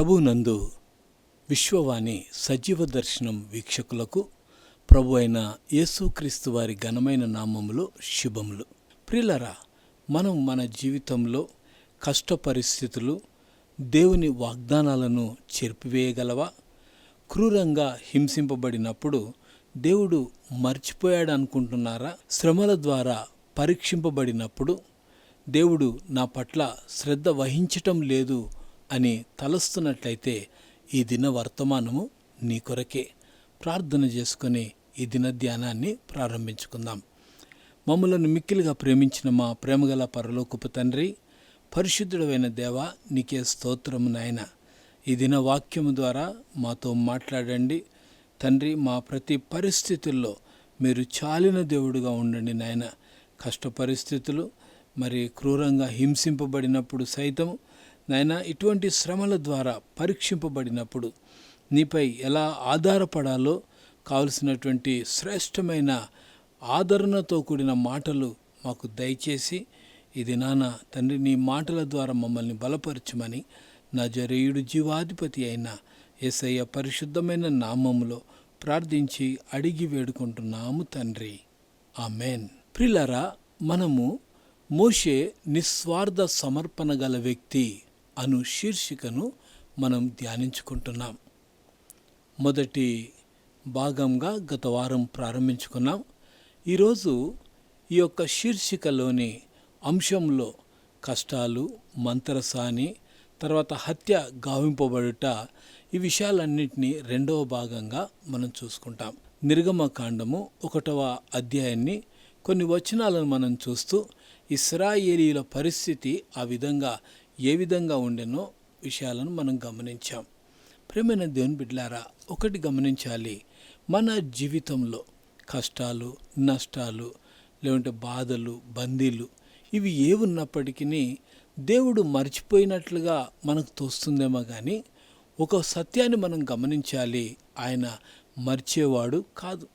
ప్రభునందు విశ్వవాణి సజీవ దర్శనం వీక్షకులకు ప్రభు అయిన యేసుక్రీస్తు వారి ఘనమైన నామములో శుభములు. ప్రిలరా మనం మన జీవితంలో కష్ట పరిస్థితులు దేవుని వాగ్దానాలను చెరిపివేయగలవా? క్రూరంగా హింసింపబడినప్పుడు దేవుడు మర్చిపోయాడు అనుకుంటున్నారా శ్రమల ద్వారా పరీక్షింపబడినప్పుడు దేవుడు నా పట్ల శ్రద్ధ వహించటం లేదు అని తలస్తున్నట్లయితే ఈ దిన వర్తమానము నీ కొరకే. ప్రార్థన చేసుకొని ఈ దిన ధ్యానాన్ని ప్రారంభించుకుందాం. మమ్మలను మిక్కిలిగా ప్రేమించిన మా ప్రేమగల పరలోకపు తండ్రి పరిశుద్ధుడమైన దేవ నీకే స్తోత్రము నాయన. ఈ దిన వాక్యము ద్వారా మాతో మాట్లాడండి. తండ్రి మా ప్రతి పరిస్థితుల్లో మీరు చాలిన దేవుడుగా ఉండండి నాయన. కష్ట పరిస్థితులు మరి క్రూరంగా హింసింపబడినప్పుడు సైతం నాయన ఇటువంటి శ్రమల ద్వారా పరీక్షింపబడినప్పుడు నీపై ఎలా ఆధారపడాలో కావలసినటువంటి శ్రేష్టమైన ఆదరణతో కూడిన మాటలు మాకు దయచేసి ఇది నాన్న తండ్రి నీ మాటల ద్వారా మమ్మల్ని బలపరచమని నా జరేయుడు జీవాధిపతి అయిన ఎస్ఐ పరిశుద్ధమైన నామములో ప్రార్థించి అడిగి వేడుకుంటున్నాము తండ్రి. ఆమెన్. ప్రిలరా మనము మోషే నిస్వార్థ సమర్పణ గల వ్యక్తి. అను శీర్షికను మనం ధ్యానించుకుంటున్నాం. మొదటి భాగంగా గత వారం ప్రారంభించుకున్నాం. ఈరోజు ఈ యొక్క శీర్షికలోని అంశంలో కష్టాలు మంత్రసాని తర్వాత హత్య గావింపబడుట ఈ విషయాలన్నింటినీ రెండవ భాగంగా మనం చూసుకుంటాం. నిర్గమకాండము ఒకటవ అధ్యాయాన్ని కొన్ని వచనాలను మనం చూస్తూ ఇస్రాయేలీల పరిస్థితి ఆ విధంగా ఏ విధంగా ఉండెనో విషయాలను మనం గమనించాం. ప్రేమైన దేవుని బిడ్లారా ఒకటి గమనించాలి. మన జీవితంలో కష్టాలు నష్టాలు లేకుంటే బాధలు బందీలు ఇవి ఏ ఉన్నప్పటికీ దేవుడు మర్చిపోయినట్లుగా మనకు తోస్తుందేమో కానీ ఒక సత్యాన్ని మనం గమనించాలి. ఆయన మర్చేవాడు కాదు.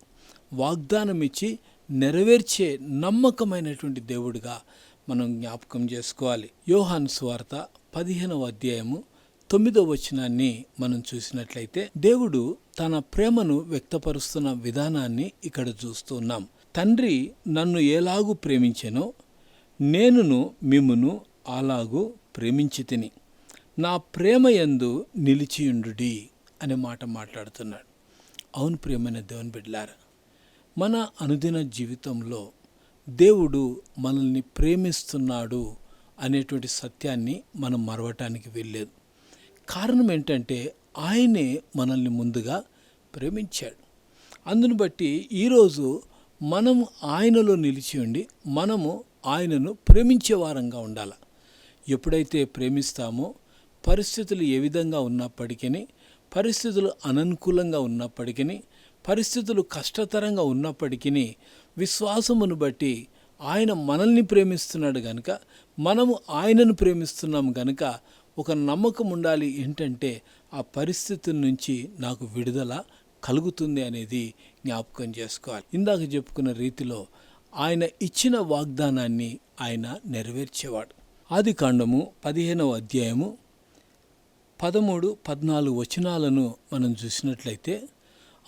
వాగ్దానం ఇచ్చి నెరవేర్చే నమ్మకమైనటువంటి దేవుడిగా మనం జ్ఞాపకం చేసుకోవాలి. యోహాన్ స్వార్త పదిహేనవ అధ్యాయము తొమ్మిదవ వచనాన్ని మనం చూసినట్లయితే దేవుడు తన ప్రేమను వ్యక్తపరుస్తున్న విధానాన్ని ఇక్కడ చూస్తున్నాం తండ్రి నన్ను ఎలాగూ ప్రేమించెనో నేనును మిమ్మును అలాగూ ప్రేమించి తిని నా ప్రేమ యందు నిలిచియుండుడి అనే మాట మాట్లాడుతున్నాడు. అవును ప్రియమైన దేవుని బిడ్లారా మన అనుదిన జీవితంలో దేవుడు మనల్ని ప్రేమిస్తున్నాడు అనేటువంటి సత్యాన్ని మనం మరవటానికి వెళ్ళలేదు కారణం ఏంటంటే ఆయనే మనల్ని ముందుగా ప్రేమించాడు. అందును బట్టి ఈరోజు మనం ఆయనలో నిలిచి ఉండి మనము ఆయనను ప్రేమించే వారంగా ఉండాలి. ఎప్పుడైతే ప్రేమిస్తామో పరిస్థితులు ఏ విధంగా ఉన్నప్పటికీ పరిస్థితులు అననుకూలంగా ఉన్నప్పటికీ పరిస్థితులు కష్టతరంగా ఉన్నప్పటికీ విశ్వాసమును బట్టి ఆయన మనల్ని ప్రేమిస్తున్నాడు గనుక మనము ఆయనను ప్రేమిస్తున్నాం గనుక ఒక నమ్మకం ఉండాలి ఏంటంటే ఆ పరిస్థితి నుంచి నాకు విడుదల కలుగుతుంది అనేది జ్ఞాపకం చేసుకోవాలి. ఇందాక చెప్పుకున్న రీతిలో ఆయన ఇచ్చిన వాగ్దానాన్ని ఆయన నెరవేర్చేవాడు. ఆది కాండము పదిహేనవ అధ్యాయము పదమూడు పద్నాలుగు వచనాలను మనం చూసినట్లయితే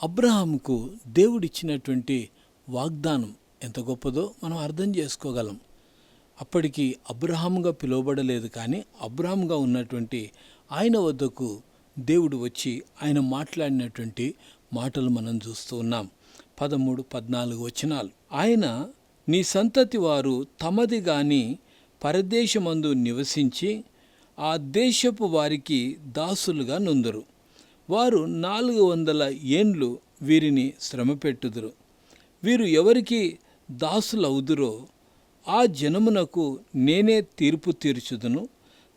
అబ్రహాంకు దేవుడిచ్చినటువంటి వాగ్దానం ఎంత గొప్పదో మనం అర్థం చేసుకోగలం. అప్పటికి అబ్రహాముగా పిలువబడలేదు కానీ అబ్రహాముగా ఉన్నటువంటి ఆయన వద్దకు దేవుడు వచ్చి ఆయన మాట్లాడినటువంటి మాటలు మనం చూస్తూ ఉన్నాం. పదమూడు పద్నాలుగు వచనాలు. ఆయన నీ సంతతి వారు తమది గాని పరదేశమందు నివసించి ఆ దేశపు వారికి దాసులుగా నొందరు. వారు నాలుగు వందల ఏండ్లు వీరిని శ్రమపెట్టుదురు. వీరు ఎవరికి దాసులవుదురో ఆ జనమునకు నేనే తీర్పు తీర్చుదును.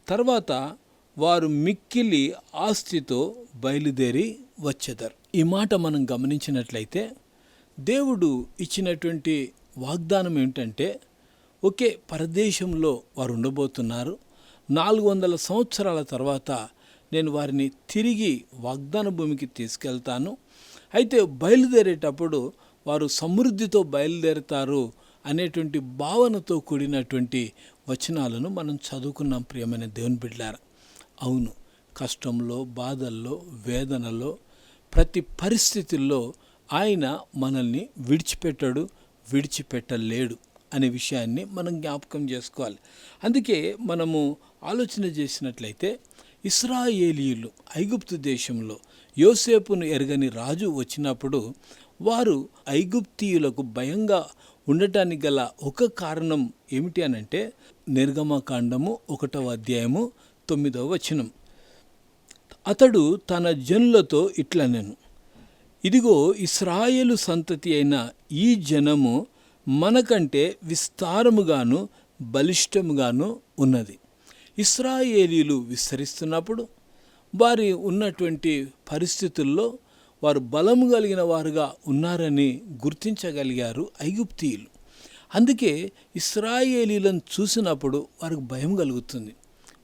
తర్వాత వారు మిక్కిలి ఆస్తితో బయలుదేరి వచ్చెదరు. ఈ మాట మనం గమనించినట్లయితే దేవుడు ఇచ్చినటువంటి వాగ్దానం ఏంటంటే ఒకే పరదేశంలో వారు ఉండబోతున్నారు. నాలుగు వందల సంవత్సరాల తర్వాత నేను వారిని తిరిగి వాగ్దాన భూమికి తీసుకెళ్తాను. అయితే బయలుదేరేటప్పుడు వారు సమృద్ధితో బయలుదేరుతారు అనేటువంటి భావనతో కూడినటువంటి వచనాలను మనం చదువుకున్నాం ప్రియమైన దేవుని బిడ్డార అవును కష్టంలో బాధల్లో వేదనలో ప్రతి పరిస్థితుల్లో ఆయన మనల్ని విడిచిపెట్టడు విడిచిపెట్టలేడు అనే విషయాన్ని మనం జ్ఞాపకం చేసుకోవాలి. అందుకే మనము ఆలోచన చేసినట్లయితే ఇస్రాయేలీలు ఐగుప్తు దేశంలో యోసేపును ఎరగని రాజు వచ్చినప్పుడు వారు ఐగుప్తీయులకు భయంగా ఉండటానికి గల ఒక కారణం ఏమిటి అనంటే నిర్గమకాండము ఒకటవ అధ్యాయము తొమ్మిదవ వచనం. అతడు తన జనులతో ఇట్లా నేను ఇదిగో ఇస్రాయేలు సంతతి అయిన ఈ జనము మనకంటే విస్తారముగాను బలిష్టముగాను ఉన్నది. ఇస్రాయేలీలు విస్తరిస్తున్నప్పుడు వారి ఉన్నటువంటి పరిస్థితుల్లో వారు బలము కలిగిన వారుగా ఉన్నారని గుర్తించగలిగారు ఐగుప్తీయులు. అందుకే ఇస్రాయేలీలను చూసినప్పుడు వారికి భయం కలుగుతుంది.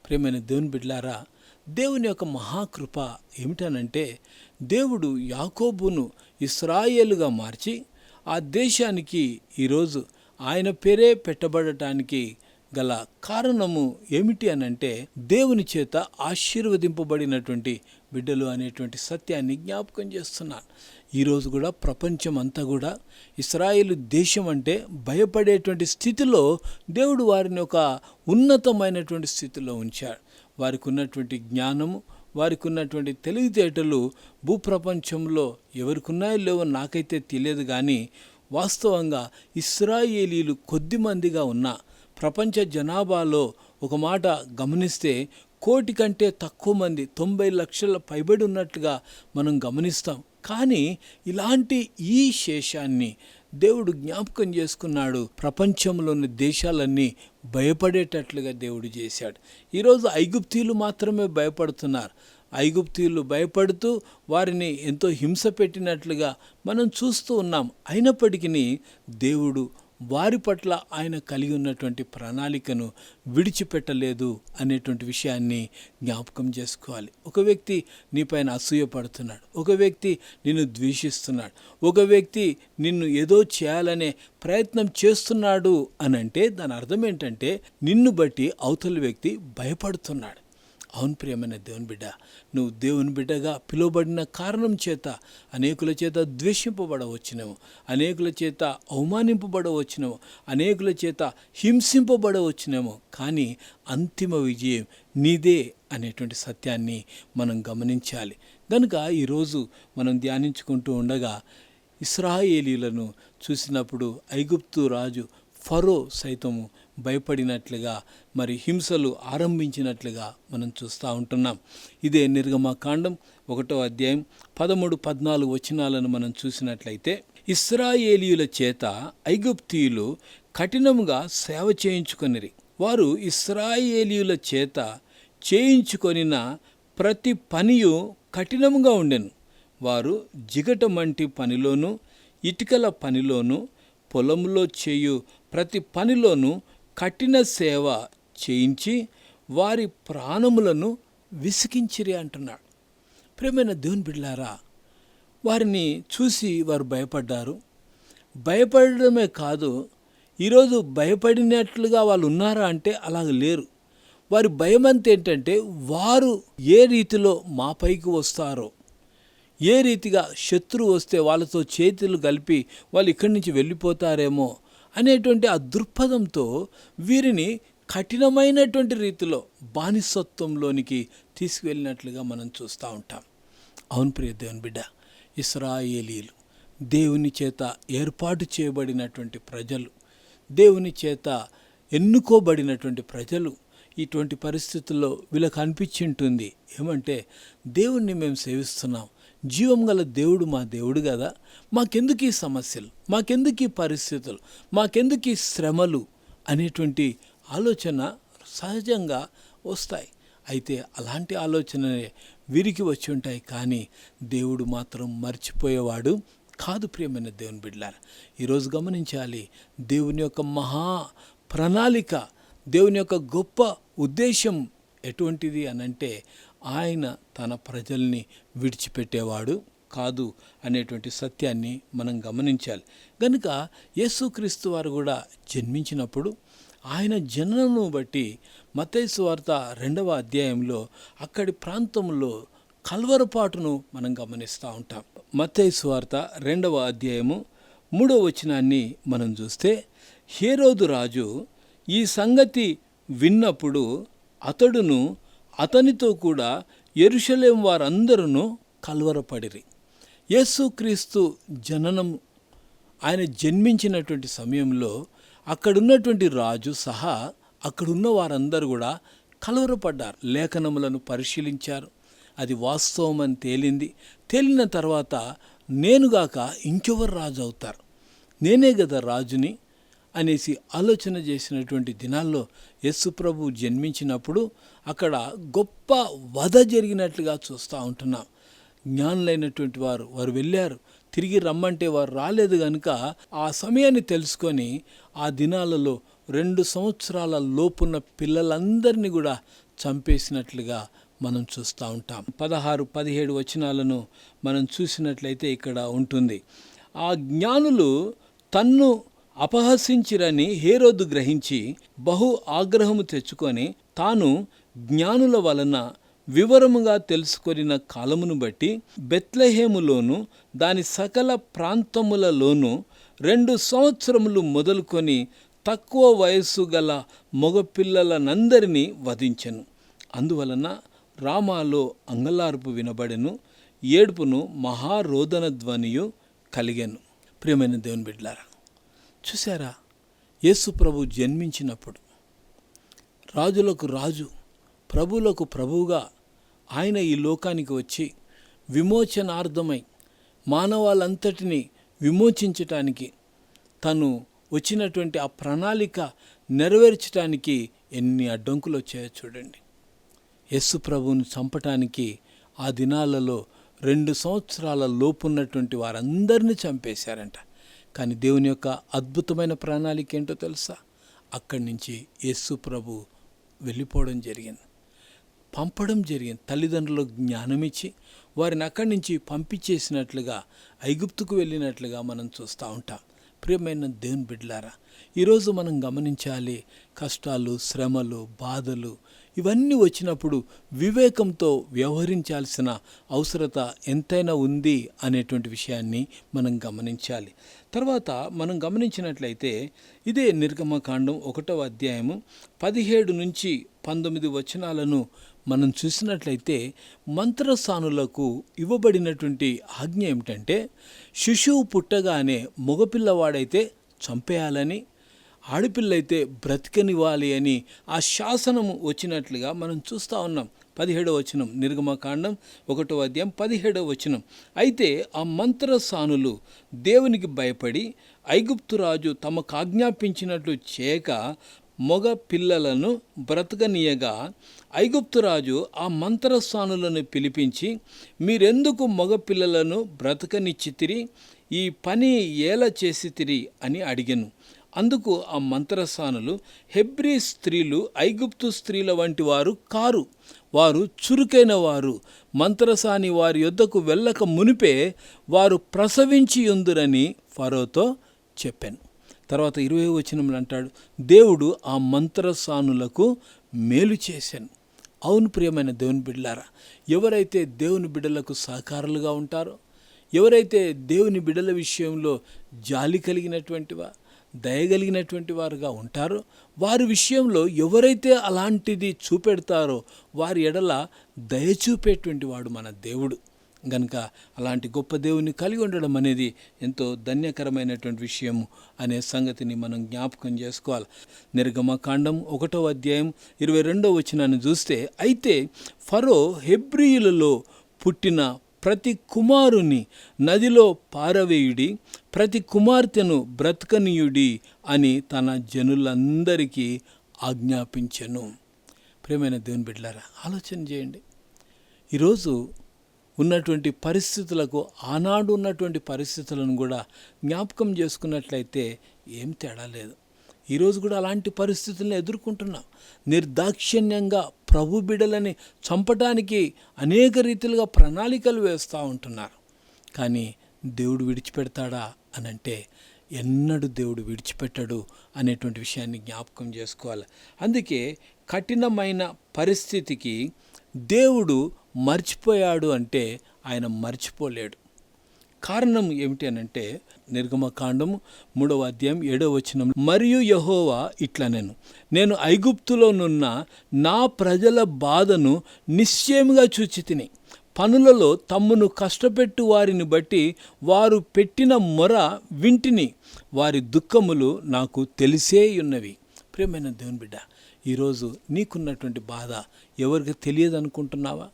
ప్రేమైన దేవుని బిడ్లారా దేవుని యొక్క మహాకృప ఏమిటనంటే దేవుడు యాకోబును ఇస్రాయేలుగా మార్చి ఆ దేశానికి ఈరోజు ఆయన పేరే పెట్టబడటానికి గల కారణము ఏమిటి అనంటే దేవుని చేత ఆశీర్వదింపబడినటువంటి బిడ్డలు అనేటువంటి సత్యాన్ని జ్ఞాపకం చేస్తున్నాను ఈరోజు కూడా ప్రపంచం అంతా కూడా ఇస్రాయేల్ దేశం అంటే భయపడేటువంటి స్థితిలో దేవుడు వారిని ఒక ఉన్నతమైనటువంటి స్థితిలో ఉంచాడు. వారికి ఉన్నటువంటి జ్ఞానము వారికి ఉన్నటువంటి తెలివితేటలు భూప్రపంచంలో ఎవరికి ఉన్నాయో లేవో నాకైతే తెలియదు కానీ వాస్తవంగా ఇస్రాయేలీలు కొద్ది మందిగా ఉన్న. ప్రపంచ జనాభాలో ఒక మాట గమనిస్తే కోటి కంటే తక్కువ మంది తొంభై లక్షల పైబడి ఉన్నట్లుగా మనం గమనిస్తాం. కానీ ఇలాంటి ఈ శేషాన్ని దేవుడు జ్ఞాపకం చేసుకున్నాడు. ప్రపంచంలోని దేశాలన్నీ భయపడేటట్లుగా దేవుడు చేశాడు. ఈరోజు ఐగుప్తీయులు మాత్రమే భయపడుతున్నారు. ఐగుప్తీయులు భయపడుతూ వారిని ఎంతో హింస పెట్టినట్లుగా మనం చూస్తూ ఉన్నాం. అయినప్పటికీ దేవుడు వారి పట్ల ఆయన కలిగి ఉన్నటువంటి ప్రణాళికను విడిచిపెట్టలేదు అనేటువంటి విషయాన్ని జ్ఞాపకం చేసుకోవాలి. ఒక వ్యక్తి నీపైన అసూయపడుతున్నాడు ఒక వ్యక్తి నిన్ను ద్వేషిస్తున్నాడు. ఒక వ్యక్తి నిన్ను ఏదో చేయాలనే ప్రయత్నం చేస్తున్నాడు అని అంటే దాని అర్థం ఏంటంటే నిన్ను బట్టి అవతల వ్యక్తి భయపడుతున్నాడు. అవును ప్రియమైన దేవుని బిడ్డ నువ్వు దేవుని బిడ్డగా పిలువబడిన కారణం చేత అనేకుల చేత ద్వేషింపబడవచ్చినవు అనేకుల చేత అవమానింపబడవచ్చినవు అనేకుల చేత హింసింపబడవచ్చినము కానీ అంతిమ విజయం నీదే అనేటువంటి సత్యాన్ని మనం గమనించాలి. కనుక ఈరోజు మనం ధ్యానించుకుంటూ ఉండగా ఇస్రాయేలీలను చూసినప్పుడు ఐగుప్తు రాజు ఫరో సైతము భయపడినట్లుగా మరి హింసలు ఆరంభించినట్లుగా మనం చూస్తూ ఉంటున్నాం. ఇదే నిర్గమకాండం ఒకటో అధ్యాయం పదమూడు పద్నాలుగు వచనాలను మనం చూసినట్లయితే ఇస్రాయేలీయుల చేత ఐగుప్తీయులు కఠినముగా సేవ చేయించుకొనిరి. వారు ఇస్రాయేలీయుల చేత చేయించుకొనిన ప్రతి పనియు కఠినముగా ఉండెను. వారు జిగటమంటి పనిలోనూ ఇటుకల పనిలోనూ పొలంలో చేయు ప్రతి పనిలోనూ కఠిన సేవ చేయించి వారి ప్రాణములను విసికించిరి అంటున్నాడు. ప్రేమైన దేవుని బిడ్డారా వారిని చూసి వారు భయపడ్డారు. భయపడమే కాదు ఈరోజు భయపడినట్లుగా వాళ్ళు ఉన్నారా అంటే అలాగ లేరు. వారి భయం అంత ఏంటంటే వారు ఏ రీతిలో మా పైకి వస్తారో ఏ రీతిగా శత్రువు వస్తే వాళ్ళతో చేతులు కలిపి వాళ్ళు ఇక్కడి నుంచి వెళ్ళిపోతారేమో అనేటువంటి ఆ దృక్పథంతో వీరిని కఠినమైనటువంటి రీతిలో బానిసత్వంలోనికి తీసుకువెళ్ళినట్లుగా మనం చూస్తూ ఉంటాం. అవును ప్రియ దేవుని బిడ్డ ఇస్రాయేలీలు దేవుని చేత ఏర్పాటు చేయబడినటువంటి ప్రజలు దేవుని చేత ఎన్నుకోబడినటువంటి ప్రజలు ఇటువంటి పరిస్థితుల్లో వీళ్ళకు అనిపించి ఉంటుంది. ఏమంటే దేవుణ్ణి మేము సేవిస్తున్నాం. జీవం గల దేవుడు మా దేవుడు కదా. మాకెందుకు ఈ సమస్యలు? మాకెందుకు ఈ పరిస్థితులు? మాకెందుకు ఈ శ్రమలు? అనేటువంటి ఆలోచన సహజంగా వస్తాయి. అయితే అలాంటి ఆలోచనలే వీరికి వచ్చి ఉంటాయి. కానీ దేవుడు మాత్రం మర్చిపోయేవాడు కాదు ప్రియమైన దేవుని బిడ్డలారా. ఈరోజు గమనించాలి దేవుని యొక్క మహా ప్రణాళిక దేవుని యొక్క గొప్ప ఉద్దేశం ఎటువంటిది అనంటే ఆయన తన ప్రజల్ని విడిచిపెట్టేవాడు కాదు అనేటువంటి సత్యాన్ని మనం గమనించాలి. కనుక యేసుక్రీస్తు వారు కూడా జన్మించినప్పుడు ఆయన జననను బట్టి మతైసు వార్త రెండవ అధ్యాయంలో అక్కడి ప్రాంతంలో కల్వరపాటును మనం గమనిస్తూ ఉంటాం. మతైసు వార్త రెండవ అధ్యాయము మూడవ వచనాన్ని మనం చూస్తే హేరోదు రాజు ఈ సంగతి విన్నప్పుడు అతడును అతనితో కూడా ఎరుషలేం వారందరూ కలవరపడిరి. యేసుక్రీస్తు జననం ఆయన జన్మించినటువంటి సమయంలో అక్కడున్నటువంటి రాజు సహా అక్కడున్న వారందరూ కూడా కలవరపడ్డారు లేఖనములను పరిశీలించారు. అది వాస్తవం అని తేలింది. తేలిన తర్వాత నేనుగాక ఇంకెవరు రాజు అవుతారు? నేనే కదా రాజుని అనేసి ఆలోచన చేసినటువంటి దినాల్లో యస్సు ప్రభు జన్మించినప్పుడు అక్కడ గొప్ప వధ జరిగినట్లుగా చూస్తూ ఉంటున్నాం. జ్ఞానులైనటువంటి వారు వారు వెళ్ళారు. తిరిగి రమ్మంటే వారు రాలేదు కనుక ఆ సమయాన్ని తెలుసుకొని ఆ దినాలలో రెండు సంవత్సరాల లోపున్న పిల్లలందరినీ కూడా చంపేసినట్లుగా మనం చూస్తూ ఉంటాం. పదహారు పదిహేడు వచనాలను మనం చూసినట్లయితే ఇక్కడ ఉంటుంది. ఆ జ్ఞానులు తన్ను అపహసించిరని హేరోదు గ్రహించి బహు ఆగ్రహము తెచ్చుకొని తాను జ్ఞానుల వలన వివరముగా తెలుసుకొనిన కాలమును బట్టి బెత్లహేములోను దాని సకల ప్రాంతములలోనూ రెండు సంవత్సరములు మొదలుకొని తక్కువ వయస్సు గల మగపిల్లలనందరినీ వధించెను. అందువలన రామాలో అంగలార్పు వినబడెను ఏడుపును మహారోదన ధ్వనియు కలిగాను. ప్రియమైన దేవుని బిడ్లారా చూసారా యేసు ప్రభు జన్మించినప్పుడు రాజులకు రాజు ప్రభులకు ప్రభువుగా ఆయన ఈ లోకానికి వచ్చి విమోచనార్థమై మానవాళంతటిని విమోచించటానికి తను వచ్చినటువంటి ఆ ప్రణాళిక నెరవేర్చడానికి ఎన్ని అడ్డంకులు వచ్చాయో చూడండి. యస్సు ప్రభువును చంపటానికి ఆ దినాలలో రెండు సంవత్సరాల లోపున్నటువంటి వారందరినీ చంపేశారంట. కానీ దేవుని యొక్క అద్భుతమైన ప్రణాళిక ఏంటో తెలుసా? అక్కడి నుంచి యస్సు ప్రభు వెళ్ళిపోవడం జరిగింది. పంపడం జరిగింది. తల్లిదండ్రులకు జ్ఞానమిచ్చి వారిని అక్కడి నుంచి పంపించేసినట్లుగా ఐగుప్తుకు వెళ్ళినట్లుగా మనం చూస్తూ ఉంటాం. ప్రియమైన దేవుని బిడ్డలారా ఈరోజు మనం గమనించాలి కష్టాలు శ్రమలు బాధలు ఇవన్నీ వచ్చినప్పుడు వివేకంతో వ్యవహరించాల్సిన అవసరత ఎంతైనా ఉంది అనేటువంటి విషయాన్ని మనం గమనించాలి. తర్వాత మనం గమనించినట్లయితే ఇదే నిర్గమకాండం ఒకటవ అధ్యాయము పదిహేడు నుంచి పంతొమ్మిది వచనాలను మనం చూసినట్లయితే మంత్రసానులకు ఇవ్వబడినటువంటి ఆజ్ఞ ఏమిటంటే శిశువు పుట్టగానే మగపిల్లవాడైతే చంపేయాలని ఆడపిల్లైతే బ్రతికనివ్వాలి అని ఆ శాసనము వచ్చినట్లుగా మనం చూస్తూ ఉన్నాం. పదిహేడవ వచనం నిర్గమకాండం ఒకటో అధ్యాయం పదిహేడవ వచనం. అయితే ఆ మంత్రసానులు దేవునికి భయపడి ఐగుప్తురాజు తమకు ఆజ్ఞాపించినట్లు చేయక మగ పిల్లలను బ్రతకనీయగా. ఐగుప్తురాజు ఆ మంత్రస్వానులను పిలిపించి మీరెందుకు మగ పిల్లలను బ్రతకనిచ్చితిరి? ఈ పని ఎలా చేసితిరి? అని అడిగాను. అందుకు ఆ మంత్రసానులు హెబ్రీ స్త్రీలు ఐగుప్తు స్త్రీల వంటి వారు కారు. వారు చురుకైన వారు. మంత్రసాని వారి యొద్దకు వెళ్ళక మునిపే వారు ప్రసవించి ఉందురని ఫరోతో చెప్పాను. తర్వాత ఇరవై వచనంలో అంటాడు దేవుడు ఆ మంత్రసానులకు మేలు చేశాను. అవును ప్రియమైన దేవుని బిడ్డలారా ఎవరైతే దేవుని బిడ్డలకు సహకారులుగా ఉంటారో ఎవరైతే దేవుని బిడ్డల విషయంలో జాలి కలిగినటువంటివా దయగలిగినటువంటి వారుగా ఉంటారో వారి విషయంలో ఎవరైతే అలాంటిది చూపెడతారో వారి ఎడల దయ చూపేటువంటి వాడు మన దేవుడు. గనుక అలాంటి గొప్ప దేవుని కలిగి ఉండడం అనేది ఎంతో ధన్యకరమైనటువంటి విషయం అనే సంగతిని మనం జ్ఞాపకం చేసుకోవాలి. నిర్గమకాండం ఒకటో అధ్యాయం ఇరవై రెండో వచనాన్ని చూస్తే అయితే ఫరో హెబ్రియులలో పుట్టిన ప్రతి కుమారుని నదిలో పారవేయుడి ప్రతి కుమార్తెను బ్రతకనీయుడి అని తన జనులందరికీ ఆజ్ఞాపించను. ప్రేమైన దేవుని బిడ్డలారా ఆలోచన చేయండి. ఈరోజు ఉన్నటువంటి పరిస్థితులకు ఆనాడు ఉన్నటువంటి పరిస్థితులను కూడా జ్ఞాపకం చేసుకున్నట్లయితే ఏం తేడా లేదు. ఈరోజు కూడా అలాంటి పరిస్థితులను ఎదుర్కొంటున్నాం. నిర్దాక్షిణ్యంగా ప్రభు బిడలని చంపటానికి అనేక రీతిలుగా ప్రణాళికలు వేస్తూ ఉంటున్నారు. కానీ దేవుడు విడిచిపెడతాడా అని అంటే ఎన్నడూ దేవుడు విడిచిపెట్టడు అనేటువంటి విషయాన్ని జ్ఞాపకం చేసుకోవాలి. అందుకే కఠినమైన పరిస్థితికి దేవుడు మర్చిపోయాడు అంటే ఆయన మర్చిపోలేడు. కారణం ఏమిటి అనంటే నిర్గమకాండం మూడవ అధ్యాయం ఏడవ వచనం మరియు యహోవా ఇట్లా నేను నేను ఐగుప్తులోనున్న నా ప్రజల బాధను నిశ్చయముగా చూచి తిని పనులలో తమ్మును కష్టపెట్టు వారిని బట్టి వారు పెట్టిన మొర వింటిని వారి దుఃఖములు నాకు తెలిసే ఉన్నవి. ప్రియమైన దేవుని బిడ్డ ఈరోజు నీకున్నటువంటి బాధ ఎవరికి తెలియదు అనుకుంటున్నావా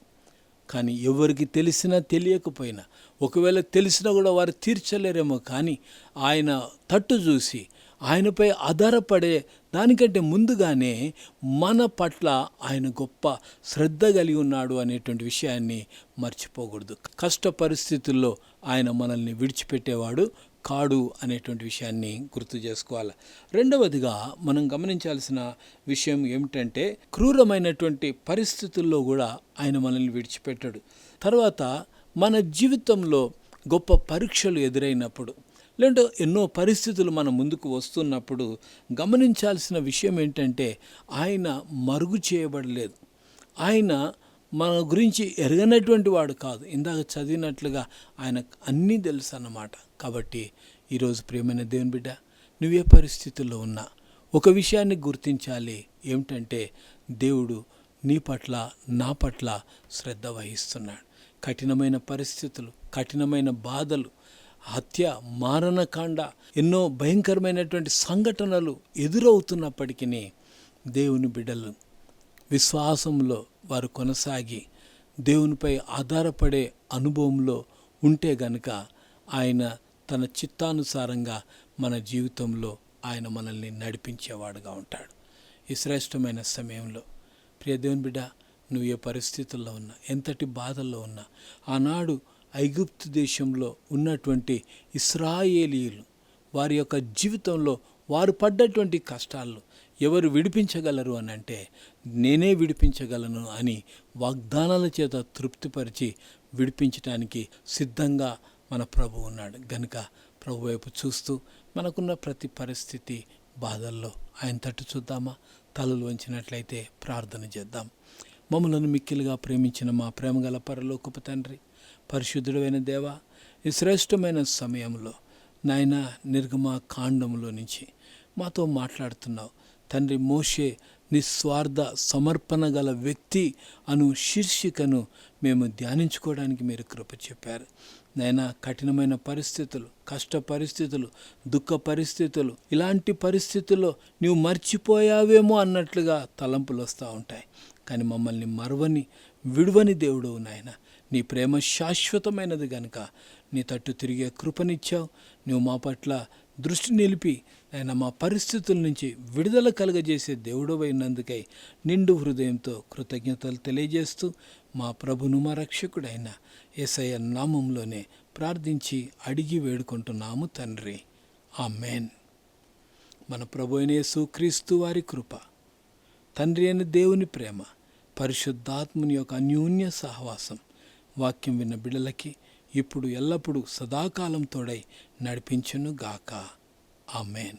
కానీ ఎవరికి తెలిసినా తెలియకపోయినా ఒకవేళ తెలిసినా కూడా వారు తీర్చలేరేమో కానీ ఆయన తట్టు చూసి ఆయనపై ఆధారపడే దానికంటే ముందుగానే మన పట్ల ఆయన గొప్ప శ్రద్ధ కలిగి ఉన్నాడు అనేటువంటి విషయాన్ని మర్చిపోకూడదు. కష్ట పరిస్థితుల్లో ఆయన మనల్ని విడిచిపెట్టేవాడు కాడు అనేటువంటి విషయాన్ని గుర్తు చేసుకోవాలి. రెండవదిగా మనం గమనించాల్సిన విషయం ఏమిటంటే క్రూరమైనటువంటి పరిస్థితుల్లో కూడా ఆయన మనల్ని విడిచిపెట్టాడు. తర్వాత మన జీవితంలో గొప్ప పరీక్షలు ఎదురైనప్పుడు లేదంటే ఎన్నో పరిస్థితులు మన ముందుకు వస్తున్నప్పుడు గమనించాల్సిన విషయం ఏంటంటే ఆయన మరుగు చేయబడలేదు. ఆయన మన గురించి ఎరగనటువంటి వాడు కాదు. ఇందాక చదివినట్లుగా ఆయన అన్నీ తెలుసు అన్నమాట కాబట్టి ఈరోజు ప్రియమైన దేవుని బిడ్డ నువ్వే పరిస్థితుల్లో ఉన్నా. ఒక విషయాన్ని గుర్తించాలి. ఏమిటంటే దేవుడు నీ పట్ల నా పట్ల శ్రద్ధ వహిస్తున్నాడు. కఠినమైన పరిస్థితులు కఠినమైన బాధలు హత్య మారణకాండ ఎన్నో భయంకరమైనటువంటి సంఘటనలు ఎదురవుతున్నప్పటికీ దేవుని బిడ్డలు విశ్వాసంలో వారు కొనసాగి దేవునిపై ఆధారపడే అనుభవంలో ఉంటే గనుక ఆయన తన చిత్తానుసారంగా మన జీవితంలో ఆయన మనల్ని నడిపించేవాడుగా ఉంటాడు. ఈ శ్రేష్టమైన సమయంలో ప్రియ దేవుని బిడ్డ నువ్వు ఏ పరిస్థితుల్లో ఉన్నా ఎంతటి బాధల్లో ఉన్నా ఆనాడు ఐగుప్తు దేశంలో ఉన్నటువంటి ఇస్రాయేలీలు వారి యొక్క జీవితంలో వారు పడ్డటువంటి కష్టాల్లో ఎవరు విడిపించగలరు అని అంటే నేనే విడిపించగలను అని వాగ్దానాల చేత తృప్తిపరిచి విడిపించడానికి సిద్ధంగా మన ప్రభు ఉన్నాడు. గనుక ప్రభు వైపు చూస్తూ మనకున్న ప్రతి పరిస్థితి బాధల్లో ఆయన తట్టు చూద్దామా? తలలు వంచినట్లయితే ప్రార్థన చేద్దాం. మమ్మలను మిక్కిలుగా ప్రేమించిన మా ప్రేమగల పరలోకపు తండ్రి పరిశుద్ధుడైన దేవ ఈ శ్రేష్టమైన సమయంలో నాయన నిర్గమ కాండంలో నుంచి మాతో మాట్లాడుతున్నావు. తండ్రి మోషే నిస్వార్థ సమర్పణ గల వ్యక్తి అను శీర్షికను మేము ధ్యానించుకోవడానికి మీరు కృప చెప్పారు. నైనా కఠినమైన పరిస్థితులు కష్ట పరిస్థితులు దుఃఖ పరిస్థితులు ఇలాంటి పరిస్థితుల్లో నీవు మర్చిపోయావేమో అన్నట్లుగా తలంపులు వస్తూ ఉంటాయి. కానీ మమ్మల్ని మరవని విడువని దేవుడు నాయన. నీ ప్రేమ శాశ్వతమైనది గనుక. నీ తట్టు తిరిగే కృపనిచ్చావు. నువ్వు మా పట్ల దృష్టి నిలిపి ఆయన మా పరిస్థితుల నుంచి విడుదల కలుగజేసే దేవుడవైనందుకై నిండు హృదయంతో కృతజ్ఞతలు తెలియజేస్తూ మా ప్రభును మా రక్షకుడైన ఎస్ఐ నామంలోనే ప్రార్థించి అడిగి వేడుకుంటున్నాము తండ్రి. ఆ మేన్ మన ప్రభు అయిన యేసుక్రీస్తు వారి కృప తండ్రి అయిన దేవుని ప్రేమ పరిశుద్ధాత్ముని యొక్క అన్యోన్య సహవాసం వాక్యం విన్న బిడ్డలకి ఇప్పుడు ఎల్లప్పుడూ సదాకాలం తోడై నడిపించును గాక ఆమెన్.